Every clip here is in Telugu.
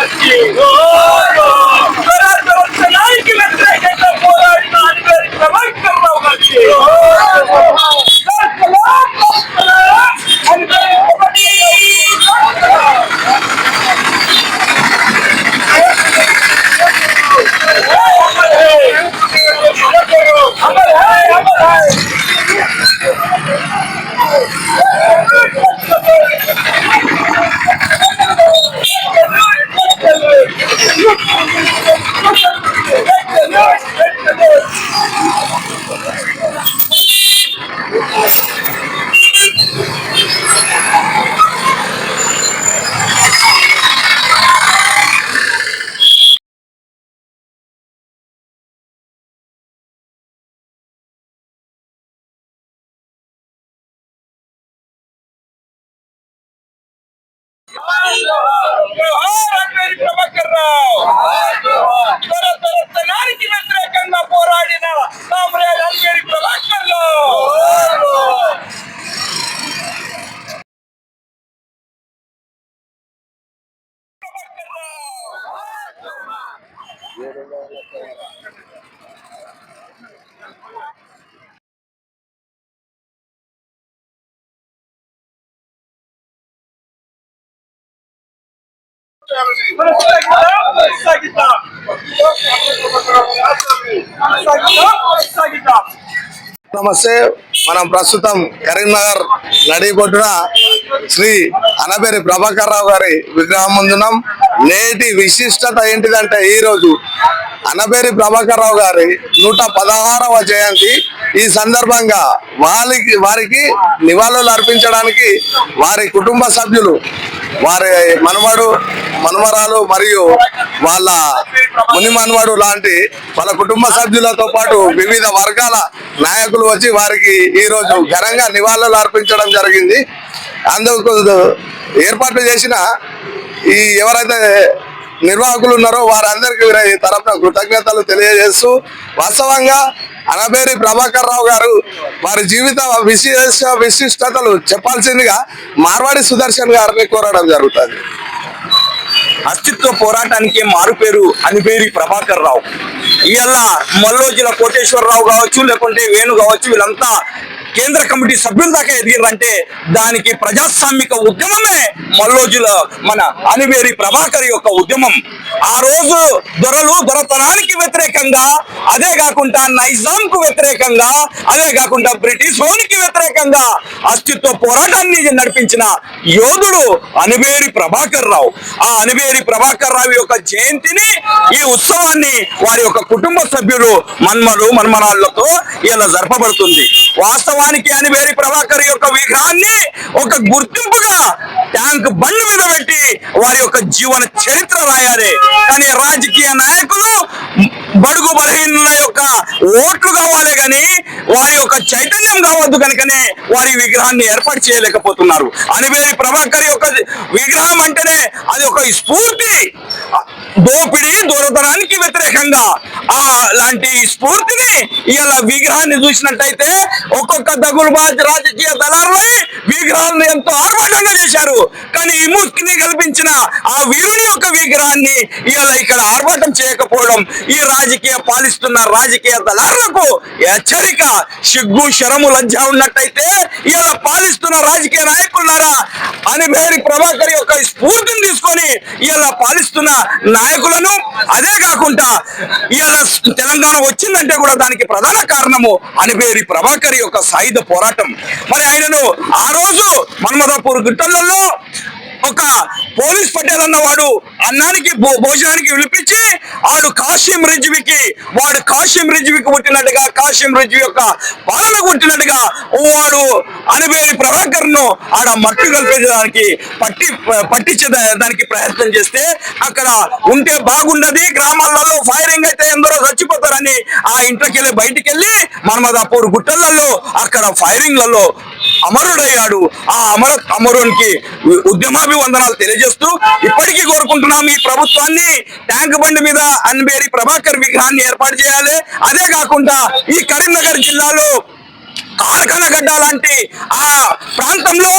Oh, నమస్తే. మనం ప్రస్తుతం కరీంనగర్ నడిగొడ్డున శ్రీ అనబేరి ప్రభాకర్ రావు గారి విగ్రహం ముందున్నాం నేటి విశిష్టత ఏంటిదంటే ఈ రోజు అనబేరి ప్రభాకర్ రావు గారి నూట పదహారవ జయంతి. ఈ సందర్భంగా వారికి వారికి నివాళులు అర్పించడానికి వారి కుటుంబ సభ్యులు వారి మనవడు మనవరాలు మరియు వాళ్ళ ముని మనవడు లాంటి వాళ్ళ కుటుంబ సభ్యులతో పాటు వివిధ వర్గాల నాయకులు వచ్చి వారికి ఈ రోజు ఘనంగా నివాళులు అర్పించడం జరిగింది. అందుకు ఏర్పాట్లు చేసిన ఈ ఎవరైతే నిర్వాహకులు ఉన్నారో వారందరికీ వీరి తరఫున కృతజ్ఞతలు తెలియజేస్తూ వాస్తవంగా అనబేరి ప్రభాకర్ రావు గారు వారి జీవిత విశేష విశిష్టతలు చెప్పాల్సిందిగా మార్వాడి సుదర్శన్ గారిని కోరడం జరుగుతుంది. అస్తిత్వ పోరాటానికి మారుపేరు అనిపేరి ప్రభాకర్ రావు. ఇవాళ మల్లోజుల కోటేశ్వరరావు కావచ్చు లేకుంటే వేణు కావచ్చు వీళ్ళంతా కేంద్ర కమిటీ సభ్యుల దాకా ఎదిగిరంటే దానికి ప్రజాస్వామిక ఉద్యమమే మల్లోజుల మన అనివేరి ప్రభాకర్ యొక్క ఉద్యమం. ఆ రోజు దొరలు దొరతనానికి వ్యతిరేకంగా అదే కాకుండా నైజాం కు వ్యతిరేకంగా అదే కాకుండా బ్రిటిష్ హోనికి వ్యతిరేకంగా అస్తిత్వ పోరాటాన్ని నడిపించిన యోధుడు అనివేరి ప్రభాకర్ రావు. ఆ అనివేరి ప్రభాకర్ రావు యొక్క జయంతిని ఈ ఉత్సవాన్ని వారి యొక్క కుటుంబ సభ్యులు మన్మలు మన్మరాళ్ళతో ఇలా జరపబడుతుంది. వాస్తవానికి అని వేరి ప్రభాకర్ యొక్క విగ్రహాన్ని ఒక గుర్తింపుగా ట్యాంక్ బండ్ మీద పెట్టి వారి యొక్క జీవన చరిత్ర రాయాలి కానీ రాజకీయ నాయకులు బడుగు బలహీనుల యొక్క ఓట్లు కావాలి కానీ వారి యొక్క చైతన్యం కావద్దు కనుకనే వారి విగ్రహాన్ని ఏర్పాటు చేయలేకపోతున్నారు. అనివేరి ప్రభాకర్ యొక్క విగ్రహం అంటేనే అది ఒక స్ఫూర్తి. దోపిడీ దూరతనానికి వ్యతిరేకంగా ఆ లాంటి స్ఫూర్తిని ఇలా విగ్రహాన్ని చూసినట్టయితే ఒక్కొక్క దగులుబాజ్ రాజకీయ దళారులై విగ్రహాలను ఎంతో ఆర్భాటంగా చేశారు. కానీ విముక్తిని కల్పించిన ఆ వీరుని యొక్క విగ్రహాన్ని ఇలా ఇక్కడ ఆర్భాటం చేయకపోవడం ఈ రాజ రాజకీయ పాలిస్తున్న రాజకీయ దళారులకు హెచ్చరిక సిగ్గు శరము లజ్జ ఉన్నట్టయితే ఇలా పాలిస్తున్న రాజకీయ నాయకులారా అని వేరి ప్రభాకర్ యొక్క స్ఫూర్తిని తీసుకొని ఇలా పాలిస్తున్న నాయకులను అదే కాకుండా ఇలా తెలంగాణ వచ్చిందంటే కూడా దానికి ప్రధాన కారణము అనిపేరి ప్రభాకర్ యొక్క సాయుధ పోరాటం. మరి ఆయనను ఆ రోజు మన్మథపూర్ గుట్టలలో ఒక పోలీస్ పటేల్ అన్నవాడు అన్నానికి భో- భోజనానికి పిలిపించి ఆడు కాశీం రిజ్వికి వాడు కాశీం రిజ్వికి పుట్టినట్టుగా కాశీం రిజ్వి యొక్క పాలన కొట్టినట్టుగా వాడు అనివేరి ప్రభాకర్ను ఆడ మట్టు కల్పించడానికి పట్టి పట్టించే దానికి ప్రయత్నం చేస్తే అక్కడ ఉంటే బాగుండదు గ్రామాలలో ఫైరింగ్ అయితే ఎందరో చచ్చిపోతారని ఆ ఇంట్లోకి వెళ్ళి బయటికి వెళ్ళి మన్మదాపూర్ గుట్టలలో అక్కడ ఫైరింగ్లలో అమరుడయ్యాడు. ఆ అమర అమరునికి ఉద్యమాభివందనాలు తెలియజేస్తూ ఇప్పటికీ కోరుకుంటున్నాం ఈ ప్రభుత్వాన్ని ట్యాంక్ బండి మీద అన్బేరి ప్రభాకర్ విగ్రహాన్ని ఏర్పాటు చేయాలి. అదే కాకుండా ఈ కరీంనగర్ జిల్లాలో కార్ఖానగడ్డ లాంటి ఆ ప్రాంతంలో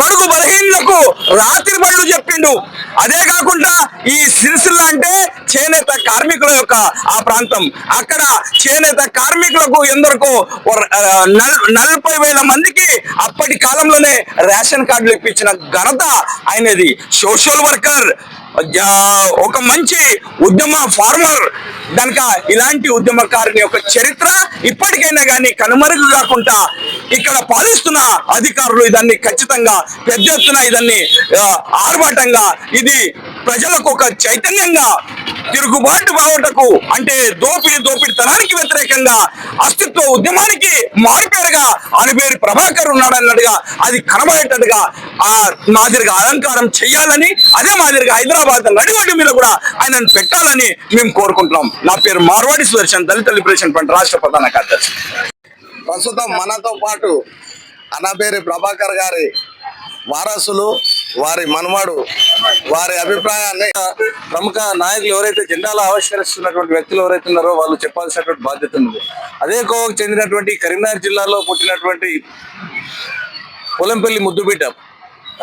బడుగు బలహీనులకు రాత్రి బళ్ళు చెప్పిండు. అదే కాకుండా ఈ సిరిసిల్ల అంటే చేనేత కార్మికుల యొక్క ఆ ప్రాంతం. అక్కడ చేనేత కార్మికులకు ఎందరికో నలభై వేల మందికి అప్పటి కాలంలోనే రేషన్ కార్డులు ఇప్పించిన ఘనత ఆయనది. సోషల్ వర్కర్ ఒక మంచి ఉద్యమ ఫార్మర్ కనుక ఇలాంటి ఉద్యమకారుని యొక్క చరిత్ర ఇప్పటికైనా కానీ కనుమరుగు కాకుండా ఇక్కడ పాలిస్తున్న అధికారులు ఇదాన్ని ఖచ్చితంగా పెద్ద ఎత్తున ఇదాన్ని ఆర్భాటంగా ఇది ప్రజలకు ఒక చైతన్యంగా తిరుగుబాటు బావటకు అంటే దోపిడి దోపిడితనానికి వ్యతిరేకంగా అస్తిత్వ ఉద్యమానికి మారుపేరుగా అనిపేరు ప్రభాకర్ ఉన్నాడన్నట్టుగా అది కనబడేటట్టుగా ఆ మాదిరిగా అలంకారం చేయాలని అదే మాదిరిగా హైదరాబాద్ నడిగొడ్డు మీద కూడా ఆయనను పెట్టాలని మేము కోరుకుంటున్నాం. నా పేరు మార్వాడి సుదర్శన్ దళిత లిబరేషన్ ఫ్రంట్ రాష్ట్ర ప్రధాన కార్యదర్శి. ప్రస్తుతం మనతో పాటు అనబేరి ప్రభాకర్ గారి వారసులు వారి మనవాడు వారి అభిప్రాయాన్ని ప్రముఖ నాయకులు ఎవరైతే జెండాలు ఆవిష్కరిస్తున్నటువంటి వ్యక్తులు ఎవరైతే ఉన్నారో వాళ్ళు చెప్పాల్సినటువంటి బాధ్యత ఉంది అదే కోవకు చెందినటువంటి కరీంనగర్ జిల్లాలో పుట్టినటువంటి పొలంపల్లి ముద్దుబిడ్డ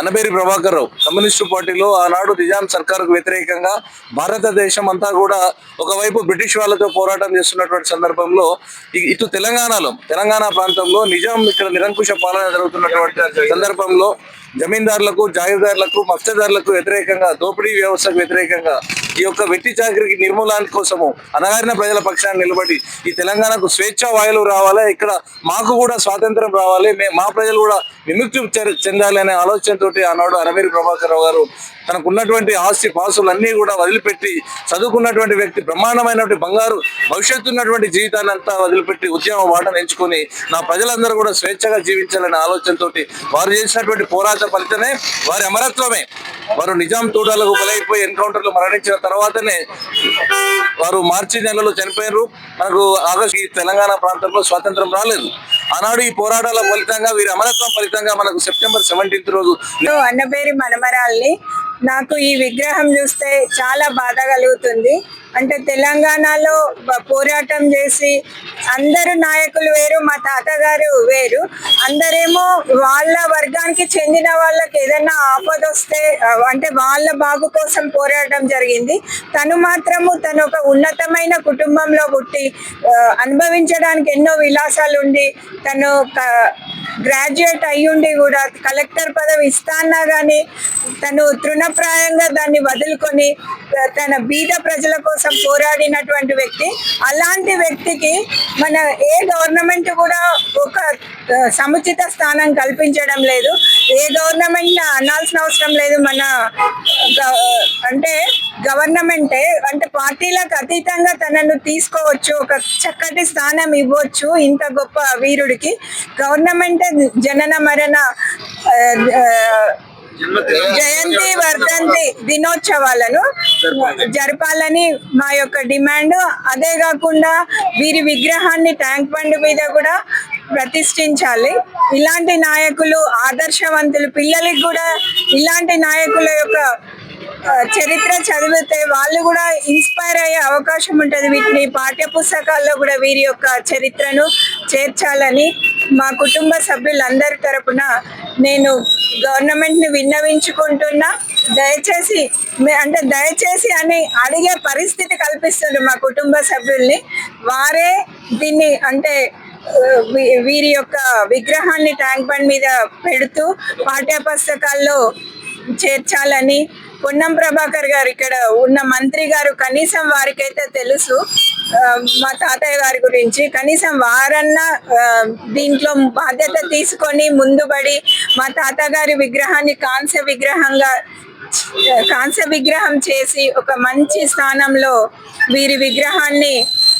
అనబేరి ప్రభాకర్ రావు కమ్యూనిస్టు పార్టీలో ఆనాడు నిజాం సర్కారుకు వ్యతిరేకంగా భారతదేశం అంతా కూడా ఒకవైపు బ్రిటిష్ వాళ్ళతో పోరాటం చేస్తున్నటువంటి సందర్భంలో ఇటు తెలంగాణలో తెలంగాణ ప్రాంతంలో నిజాం ఇక్కడ నిరంకుశ పాలన జరుగుతున్నటువంటి సందర్భంలో జమీందారులకు జాగీర్దారులకు మత్స్యదారులకు వ్యతిరేకంగా దోపిడీ వ్యవస్థకు వ్యతిరేకంగా ఈ యొక్క వెట్టి చాకరికి నిర్మూలన కోసము అనగారిన ప్రజల పక్షాన్ని నిలబడి ఈ తెలంగాణకు స్వేచ్ఛ వాయులు రావాలి ఇక్కడ మాకు కూడా స్వాతంత్రం రావాలి మా ప్రజలు కూడా విముక్తి చెందాలి అనే ఆలోచనతోటి ఆనాడు అరవేరి ప్రభాకర్ రావు గారు తనకు ఉన్నటువంటి ఆస్తి పాసులు అన్ని కూడా వదిలిపెట్టి చదువుకున్నటువంటి వ్యక్తి బ్రహ్మాండమైనటువంటి బంగారు భవిష్యత్తు ఉన్నటువంటి జీవితాన్ని అంతా వదిలిపెట్టి ఉద్యమ బాటను ఎంచుకొని నా ప్రజలందరూ కూడా స్వేచ్ఛగా జీవించాలనే ఆలోచనతోటి వారు చేసినటువంటి పోరాటం ఫలితమే వారి అమరత్వమే. వారు నిజాం తోటాలకు బలైపోయి ఎన్కౌంటర్లు మరణించిన తర్వాతనే వారు మార్చి నెలలో చనిపోయారు మనకు ఆగస్టు ఈ తెలంగాణ ప్రాంతంలో స్వాతంత్రం రాలేదు. ఆనాడు ఈ పోరాటాల ఫలితంగా వీరి అమరత్వం ఫలితంగా మనకు సెప్టెంబర్ సెవెంటీన్త్ రోజు అన్నపేరి మనమరాల్ని నాకు ఈ విగ్రహం చూస్తే చాలా బాధ కలుగుతుంది. అంటే తెలంగాణలో పోరాటం చేసి అందరు నాయకులు వేరు మా తాతగారు వేరు. అందరేమో వాళ్ళ వర్గానికి చెందిన వాళ్ళకి ఏదైనా ఆపద వస్తే అంటే వాళ్ళ బాగు కోసం పోరాటం జరిగింది. తను మాత్రము తను ఒక ఉన్నతమైన కుటుంబంలో పుట్టి అనుభవించడానికి ఎన్నో విలాసాలు ఉండి తను క- గ్రాడ్యుయేట్ అయ్యుండి కూడా కలెక్టర్ పదవి ఇస్తాన్నా కానీ తను తృణప్రాయంగా దాన్ని వదులుకొని తన బీద ప్రజల కోసం పోరాడినటువంటి వ్యక్తి అలాంటి వ్యక్తికి మన ఏ గవర్నమెంట్ కూడా ఒక సముచిత స్థానం కల్పించడం లేదు. ఏ గవర్నమెంట్ అనాల్సిన అవసరం లేదు మన అంటే గవర్నమెంటే అంటే పార్టీలకు అతీతంగా తనను తీసుకోవచ్చు ఒక చక్కటి స్థానం ఇవ్వచ్చు ఇంత గొప్ప వీరుడికి. గవర్నమెంట్ జనన మరణ జయంతి వర్ధంతి దినోత్సవాలను జరపాలని మా యొక్క డిమాండ్. అదే కాకుండా వీరి విగ్రహాన్ని ట్యాంక్ బండ్ మీద కూడా ప్రతిష్ఠించాలి. ఇలాంటి నాయకులు ఆదర్శవంతులు పిల్లలకి కూడా ఇలాంటి నాయకుల యొక్క చరిత్ర చదివితే వాళ్ళు కూడా ఇన్స్పైర్ అయ్యే అవకాశం ఉంటుంది వీటిని పాఠ్య పుస్తకాల్లో కూడా వీరి యొక్క చరిత్రను చేర్చాలని మా కుటుంబ సభ్యులందరి తరపున నేను గవర్నమెంట్ని విన్నవించుకుంటున్నా. దయచేసి మే- అంటే దయచేసి అని అడిగే పరిస్థితి కల్పిస్తుంది మా కుటుంబ సభ్యుల్ని వారే దీన్ని అంటే వీ- వీరి యొక్క విగ్రహాన్ని ట్యాంక్ బండ్ మీద పెడుతూ పాఠ్య పుస్తకాల్లో చేర్చాలని పొన్నం ప్రభాకర్ గారు ఇక్కడ ఉన్న మంత్రి గారు కనీసం వారికైతే తెలుసు మా తాతయ్య గారి గురించి. కనీసం వారన్నా దీంట్లో బాధ్యత తీసుకొని ముందుబడి మా తాత గారి విగ్రహాన్ని కాంస్య విగ్రహంగా కాంస్య విగ్రహం చేసి ఒక మంచి స్థానంలో వీరి విగ్రహాన్ని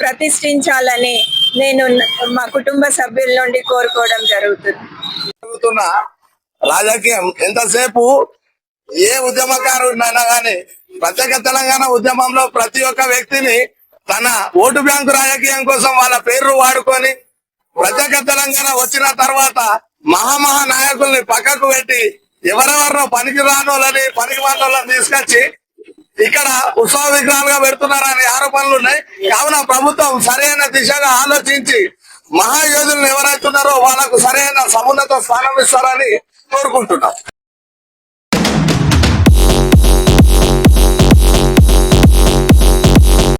ప్రతిష్ఠించాలని నేను మా కుటుంబ సభ్యుల నుండి కోరుకోవడం జరుగుతుంది. రాజకీయం ఎంతసేపు ఏ ఉద్యమకారుడినైనా గాని ప్రత్యేక తెలంగాణ ఉద్యమంలో ప్రతి ఒక్క వ్యక్తిని తన ఓటు బ్యాంకు రాజకీయం కోసం వాళ్ళ పేర్లు వాడుకొని ప్రత్యేక తెలంగాణ వచ్చిన తర్వాత మహామహా నాయకుల్ని పక్కకు పెట్టి ఎవరెవరినో పనికి రానోళ్ళని పనికి వాళ్ళని తీసుకొచ్చి ఇక్కడ ఉత్సవ విగ్రహాలుగా పెడుతున్నారనే ఆరోపణలు ఉన్నాయి. కావున ప్రభుత్వం సరైన దిశగా ఆలోచించి మహాయోధులను ఎవరైతున్నారో వాళ్ళకు సరైన సమున్నత స్థానం ఇస్తారని కోరుకుంటున్నాం.